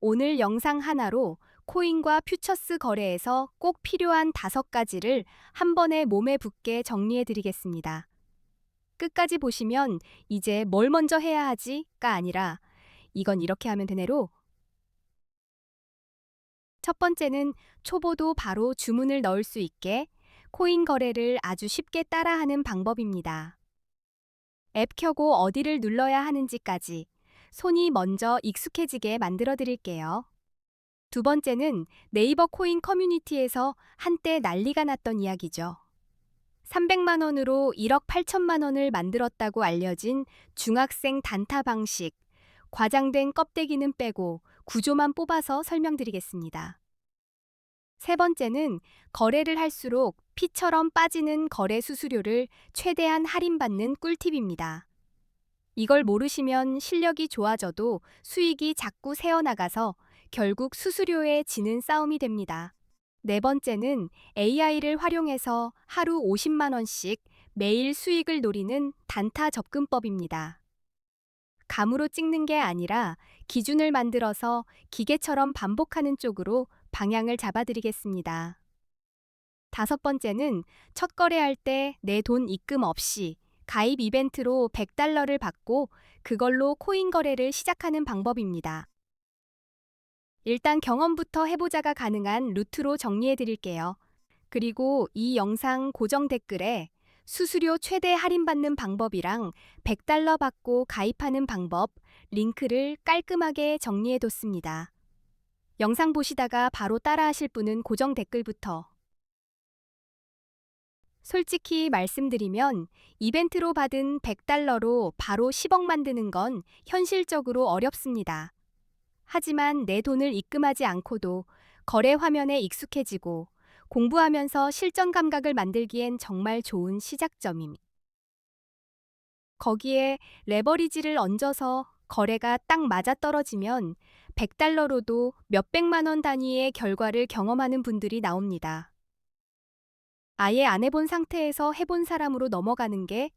오늘 영상 하나로 코인과 퓨처스 거래에서 꼭 필요한 다섯 가지를 한 번에 몸에 붙게 정리해 드리겠습니다. 끝까지 보시면 이제 뭘 먼저 해야 하지가 아니라 이건 이렇게 하면 되네로 첫 번째는 초보도 바로 주문을 넣을 수 있게 코인 거래를 아주 쉽게 따라하는 방법입니다. 앱 켜고 어디를 눌러야 하는지까지 손이 먼저 익숙해지게 만들어 드릴게요. 두 번째는 네이버 코인 커뮤니티에서 한때 난리가 났던 이야기죠. 300만 원으로 1억 8천만 원을 만들었다고 알려진 중학생 단타 방식, 과장된 껍데기는 빼고 구조만 뽑아서 설명드리겠습니다. 세 번째는 거래를 할수록 피처럼 빠지는 거래 수수료를 최대한 할인받는 꿀팁입니다. 이걸 모르시면 실력이 좋아져도 수익이 자꾸 새어나가서 결국 수수료에 지는 싸움이 됩니다. 네 번째는 AI를 활용해서 하루 50만 원씩 매일 수익을 노리는 단타 접근법입니다. 감으로 찍는 게 아니라 기준을 만들어서 기계처럼 반복하는 쪽으로 방향을 잡아드리겠습니다. 다섯 번째는 첫 거래할 때 내 돈 입금 없이 가입 이벤트로 100달러를 받고 그걸로 코인 거래를 시작하는 방법입니다. 일단 경험부터 해보자가 가능한 루트로 정리해 드릴게요. 그리고 이 영상 고정 댓글에 수수료 최대 할인받는 방법이랑 100달러 받고 가입하는 방법 링크를 깔끔하게 정리해 뒀습니다. 영상 보시다가 바로 따라 하실 분은 고정 댓글부터. 솔직히 말씀드리면 이벤트로 받은 100달러로 바로 10억 만드는 건 현실적으로 어렵습니다. 하지만 내 돈을 입금하지 않고도 거래 화면에 익숙해지고 공부하면서 실전 감각을 만들기엔 정말 좋은 시작점임. 거기에 레버리지를 얹어서 거래가 딱 맞아떨어지면 100달러로도 몇백만 원 단위의 결과를 경험하는 분들이 나옵니다. 아예 안 해본 상태에서 해본 사람으로 넘어가는 게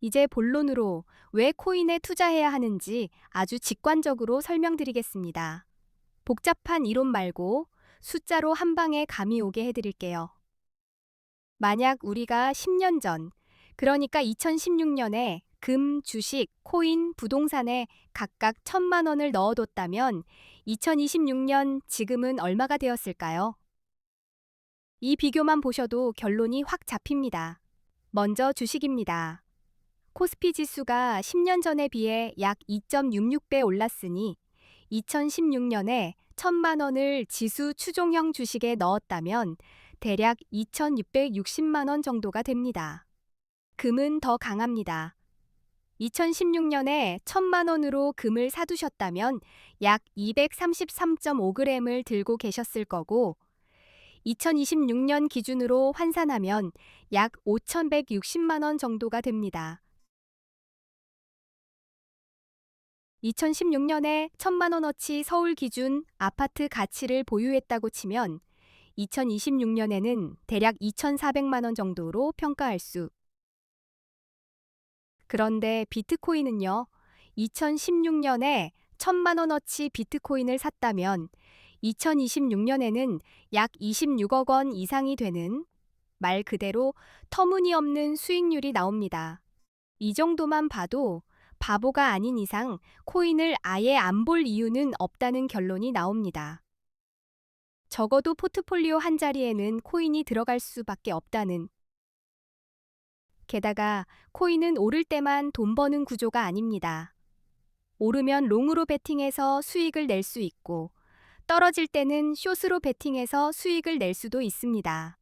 이제 본론으로 왜 코인에 투자해야 하는지 아주 직관적으로 설명드리겠습니다. 복잡한 이론 말고 숫자로 한 방에 감이 오게 해드릴게요. 만약 우리가 10년 전, 그러니까 2016년에 금, 주식, 코인, 부동산에 각각 천만 원을 넣어뒀다면 2026년 지금은 얼마가 되었을까요? 이 비교만 보셔도 결론이 확 잡힙니다. 먼저 주식입니다. 코스피 지수가 10년 전에 비해 약 2.66배 올랐으니 2016년에 1천만 원을 지수 추종형 주식에 넣었다면 대략 2,660만 원 정도가 됩니다. 금은 더 강합니다. 2016년에 1천만 원으로 금을 사두셨다면 약 233.5g을 들고 계셨을 거고 2026년 기준으로 환산하면 약 5,160만 원 정도가 됩니다. 2016년에 천만 원어치 서울 기준 아파트 가치를 보유했다고 치면 2026년에는 대략 2,400만 원 정도로 평가할 수. 그런데 비트코인은요, 2016년에 천만 원어치 비트코인을 샀다면 2026년에는 약 26억 원 이상이 되는 말 그대로 터무니없는 수익률이 나옵니다. 이 정도만 봐도 바보가 아닌 이상 코인을 아예 안 볼 이유는 없다는 결론이 나옵니다. 적어도 포트폴리오 한 자리에는 코인이 들어갈 수밖에 없다는. 게다가 코인은 오를 때만 돈 버는 구조가 아닙니다. 오르면 롱으로 베팅해서 수익을 낼 수 있고 떨어질 때는 숏으로 베팅해서 수익을 낼 수도 있습니다.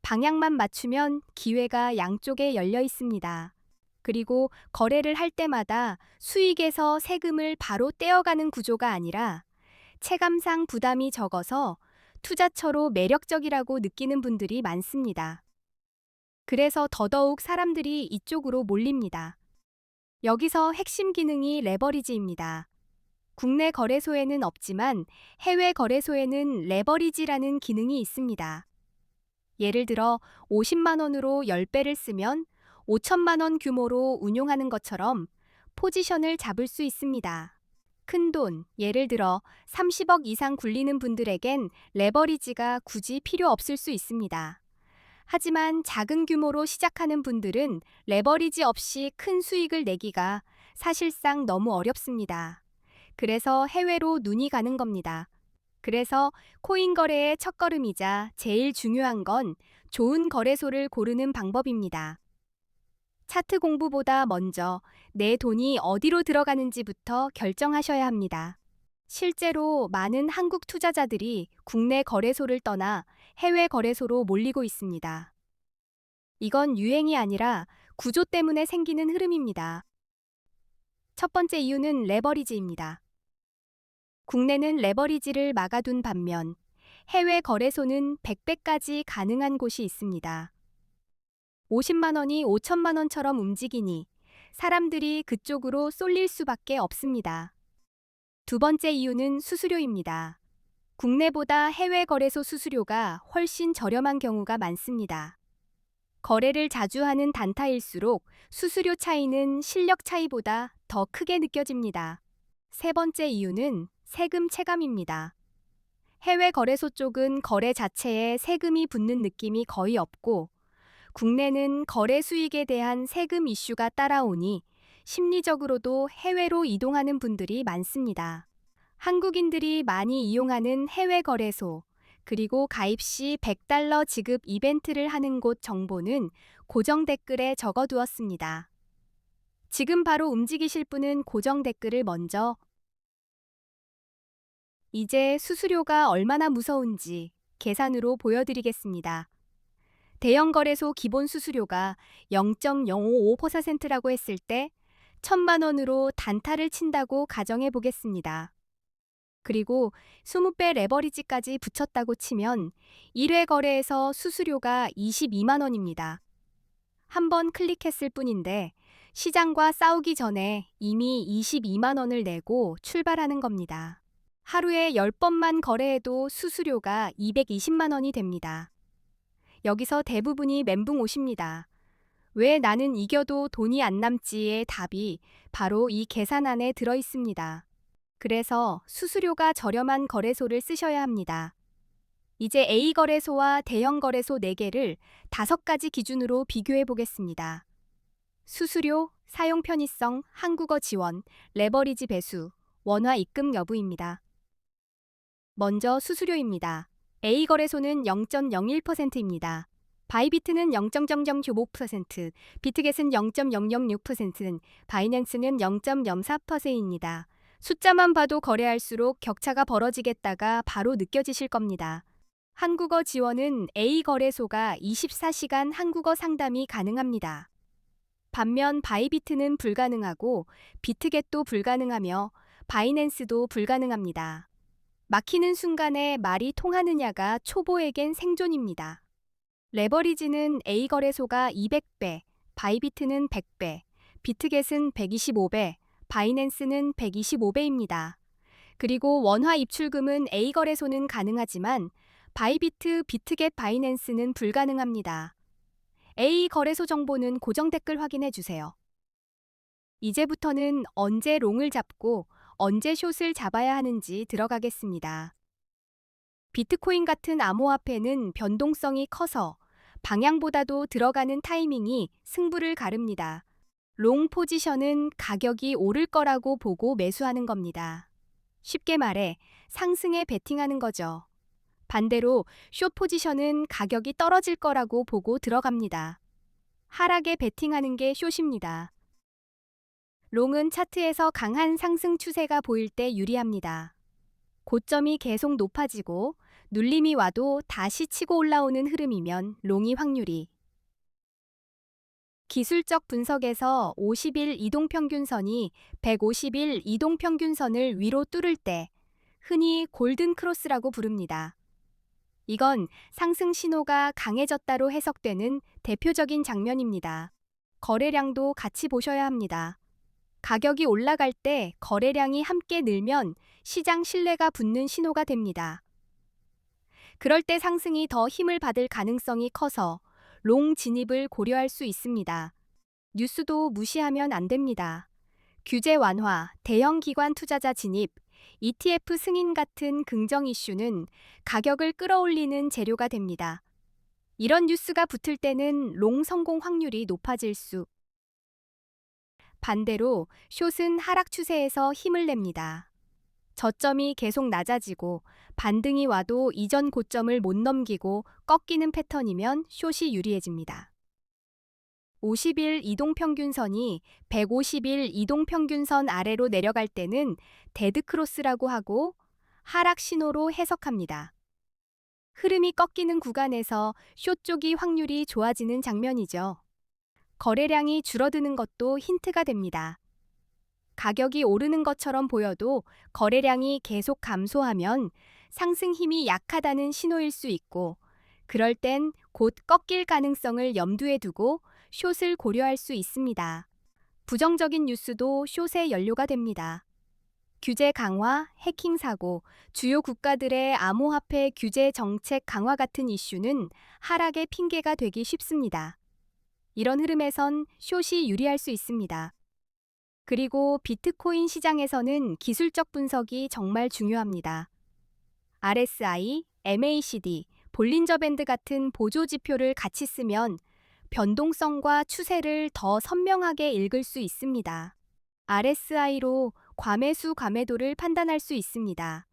방향만 맞추면 기회가 양쪽에 열려 있습니다. 그리고 거래를 할 때마다 수익에서 세금을 바로 떼어가는 구조가 아니라 체감상 부담이 적어서 투자처로 매력적이라고 느끼는 분들이 많습니다. 그래서 더더욱 사람들이 이쪽으로 몰립니다. 여기서 핵심 기능이 레버리지입니다. 국내 거래소에는 없지만 해외 거래소에는 레버리지라는 기능이 있습니다. 예를 들어 50만 원으로 10배를 쓰면 5천만 원 규모로 운용하는 것처럼 포지션을 잡을 수 있습니다. 큰 돈, 예를 들어 30억 이상 굴리는 분들에겐 레버리지가 굳이 필요 없을 수 있습니다. 하지만 작은 규모로 시작하는 분들은 레버리지 없이 큰 수익을 내기가 사실상 너무 어렵습니다. 그래서 해외로 눈이 가는 겁니다. 그래서 코인 거래의 첫걸음이자 제일 중요한 건 좋은 거래소를 고르는 방법입니다. 차트 공부보다 먼저 내 돈이 어디로 들어가는지부터 결정하셔야 합니다. 실제로 많은 한국 투자자들이 국내 거래소를 떠나 해외 거래소로 몰리고 있습니다. 이건 유행이 아니라 구조 때문에 생기는 흐름입니다. 첫 번째 이유는 레버리지입니다. 국내는 레버리지를 막아둔 반면 해외 거래소는 100배까지 가능한 곳이 있습니다. 50만 원이 5천만 원처럼 움직이니 사람들이 그쪽으로 쏠릴 수밖에 없습니다. 두 번째 이유는 수수료입니다. 국내보다 해외 거래소 수수료가 훨씬 저렴한 경우가 많습니다. 거래를 자주 하는 단타일수록 수수료 차이는 실력 차이보다 더 크게 느껴집니다. 세 번째 이유는 세금 체감입니다. 해외 거래소 쪽은 거래 자체에 세금이 붙는 느낌이 거의 없고 국내는 거래 수익에 대한 세금 이슈가 따라오니 심리적으로도 해외로 이동하는 분들이 많습니다. 한국인들이 많이 이용하는 해외 거래소, 그리고 가입 시 100달러 지급 이벤트를 하는 곳 정보는 고정 댓글에 적어두었습니다. 지금 바로 움직이실 분은 고정 댓글을 먼저 이제 수수료가 얼마나 무서운지 계산으로 보여드리겠습니다. 대형 거래소 기본 수수료가 0.055%라고 했을 때 천만 원으로 단타를 친다고 가정해 보겠습니다. 그리고 20배 레버리지까지 붙였다고 치면 1회 거래에서 수수료가 22만 원입니다. 한 번 클릭했을 뿐인데 시장과 싸우기 전에 이미 22만 원을 내고 출발하는 겁니다. 하루에 10번만 거래해도 수수료가 220만 원이 됩니다. 여기서 대부분이 멘붕 오십니다. 왜 나는 이겨도 돈이 안 남지의 답이 바로 이 계산 안에 들어 있습니다. 그래서 수수료가 저렴한 거래소를 쓰셔야 합니다. 이제 A 거래소와 대형 거래소 4개를 5가지 기준으로 비교해 보겠습니다. 수수료, 사용 편의성, 한국어 지원, 레버리지 배수, 원화 입금 여부입니다. 먼저 수수료입니다. A 거래소는 0.01%입니다. 바이비트는 0.005%, 비트겟은 0.006%, 바이낸스는 0.04%입니다. 숫자만 봐도 거래할수록 격차가 벌어지겠다가 바로 느껴지실 겁니다. 한국어 지원은 A 거래소가 24시간 한국어 상담이 가능합니다. 반면 바이비트는 불가능하고 비트겟도 불가능하며 바이낸스도 불가능합니다. 막히는 순간에 말이 통하느냐가 초보에겐 생존입니다. 레버리지는 A 거래소가 200배, 바이비트는 100배, 비트겟은 125배, 바이낸스는 125배입니다. 그리고 원화 입출금은 A 거래소는 가능하지만 바이비트, 비트겟, 바이낸스는 불가능합니다. A 거래소 정보는 고정 댓글 확인해 주세요. 이제부터는 언제 롱을 잡고 언제 숏을 잡아야 하는지 들어가겠습니다. 비트코인 같은 암호화폐는 변동성이 커서 방향보다도 들어가는 타이밍이 승부를 가릅니다. 롱 포지션은 가격이 오를 거라고 보고 매수하는 겁니다. 쉽게 말해 상승에 베팅하는 거죠. 반대로 숏 포지션은 가격이 떨어질 거라고 보고 들어갑니다. 하락에 베팅하는 게 숏입니다. 롱은 차트에서 강한 상승 추세가 보일 때 유리합니다. 고점이 계속 높아지고 눌림이 와도 다시 치고 올라오는 흐름이면 롱이 확률이 기술적 분석에서 50일 이동평균선이 150일 이동평균선을 위로 뚫을 때 흔히 골든 크로스라고 부릅니다. 이건 상승 신호가 강해졌다로 해석되는 대표적인 장면입니다. 거래량도 같이 보셔야 합니다. 가격이 올라갈 때 거래량이 함께 늘면 시장 신뢰가 붙는 신호가 됩니다. 그럴 때 상승이 더 힘을 받을 가능성이 커서 롱 진입을 고려할 수 있습니다. 뉴스도 무시하면 안 됩니다. 규제 완화, 대형 기관 투자자 진입, ETF 승인 같은 긍정 이슈는 가격을 끌어올리는 재료가 됩니다. 이런 뉴스가 붙을 때는 롱 성공 확률이 높아질 수. 반대로 숏은 하락 추세에서 힘을 냅니다. 저점이 계속 낮아지고 반등이 와도 이전 고점을 못 넘기고 꺾이는 패턴이면 숏이 유리해집니다. 50일 이동평균선이 150일 이동평균선 아래로 내려갈 때는 데드크로스라고 하고 하락 신호로 해석합니다. 흐름이 꺾이는 구간에서 숏 쪽이 확률이 좋아지는 장면이죠. 거래량이 줄어드는 것도 힌트가 됩니다. 가격이 오르는 것처럼 보여도 거래량이 계속 감소하면 상승 힘이 약하다는 신호일 수 있고, 그럴 땐 곧 꺾일 가능성을 염두에 두고 숏을 고려할 수 있습니다. 부정적인 뉴스도 숏의 연료가 됩니다. 규제 강화, 해킹 사고, 주요 국가들의 암호화폐 규제 정책 강화 같은 이슈는 하락의 핑계가 되기 쉽습니다. 이런 흐름에선 숏이 유리할 수 있습니다. 그리고 비트코인 시장에서는 기술적 분석이 정말 중요합니다. RSI, MACD, 볼린저 밴드 같은 보조 지표를 같이 쓰면 변동성과 추세를 더 선명하게 읽을 수 있습니다. RSI로 과매수 과매도를 판단할 수 있습니다.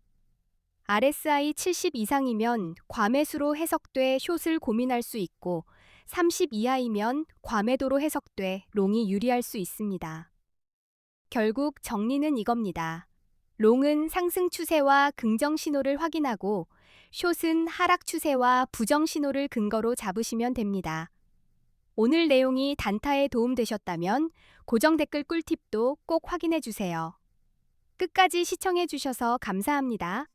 RSI 70 이상이면 과매수로 해석돼 숏을 고민할 수 있고 30 이하이면 과매도로 해석돼 롱이 유리할 수 있습니다. 결국 정리는 이겁니다. 롱은 상승 추세와 긍정 신호를 확인하고 숏은 하락 추세와 부정 신호를 근거로 잡으시면 됩니다. 오늘 내용이 단타에 도움되셨다면 고정 댓글 꿀팁도 꼭 확인해 주세요. 끝까지 시청해 주셔서 감사합니다.